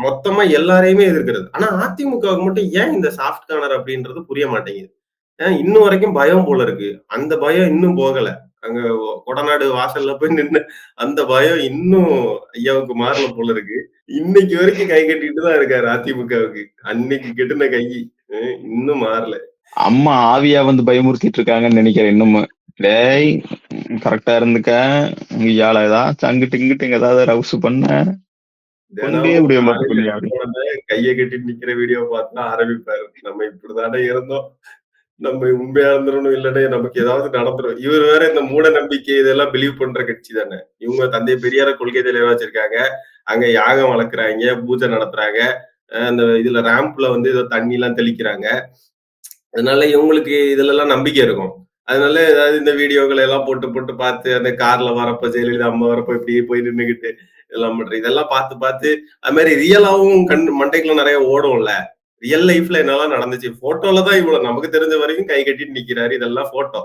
மொத்தமா எல்லாரையுமே எதிர்க்கிறது. ஆனா அதிமுகவுக்கு மட்டும் ஏன் இந்த சாஃப்ட் கார்னர் அப்படின்றது புரிய மாட்டேங்குது. அ இன்னும் வரைக்கும் பயம் போல இருக்கு. அந்த பயம் இன்னும் போகல. அங்க கொடநாடு வாசல்ல போய் நின்னு அந்த பயம் இன்னும் ஐயாவுக்கு மாறல போல இருக்கு. இன்னைக்கு வரைக்கும் கை கட்டிட்டு தான் இருக்காரு அதிமுகவுக்கு. அன்னைக்கு கெட்டுன கை இன்னும் மாறல. அம்மா ஆவியா வந்து பயமுறுத்திட்டு இருக்காங்கன்னு நினைக்கிறேன் இன்னும் டேய் கரெக்டா இருந்துக்க. இயால ஏதாச்சும் அங்கிட்டு இங்கிட்டு ஏதாவது ரவுசு பண்ண கைய கட்டிட்டு நிக்கிற வீடியோ பார்த்து ஆரம்பிப்பாரு. நம்ம இப்படிதானே இருந்தோம். நம்ம உண்மையா இருந்துரணும். இல்லன்னா நமக்கு ஏதாவது நடந்துரும். இவரு வேற இந்த மூட நம்பிக்கை இதெல்லாம் பிலீவ் பண்ற கட்சி தானே. இவங்க தந்தை பெரியார கொள்கை தலைவரா வச்சிருக்காங்க. அங்க யாகம் வளர்க்குறாய்ங்க, பூஜை நடத்துறாங்க. அந்த இதுல ரேம்ப்ல வந்து ஏதோ தண்ணிலாம் தெளிக்கிறாங்க. அதனால இவங்களுக்கு இதுலலாம் நம்பிக்கை இருக்கும். அதனால ஏதாவது இந்த வீடியோக்கள எல்லாம் போட்டு போட்டு பார்த்து அந்த கார்ல வரப்ப ஜெயலலிதா அம்மா வரப்ப இப்படியே போய் நின்னுகிட்டு இதெல்லாம் பண்றது. இதெல்லாம் பார்த்து பார்த்து அது மாதிரி ரியலாவும் கண் மண்டைக்குள்ள நிறைய ஓடும்ல. ரியல் லைஃப்ல என்னெல்லாம் நடந்துச்சு. ஃபோட்டோல தான் இவ்வளவு நமக்கு தெரிஞ்ச வரைக்கும் கை கட்டிட்டு நிக்கிறாரு. இதெல்லாம் போட்டோ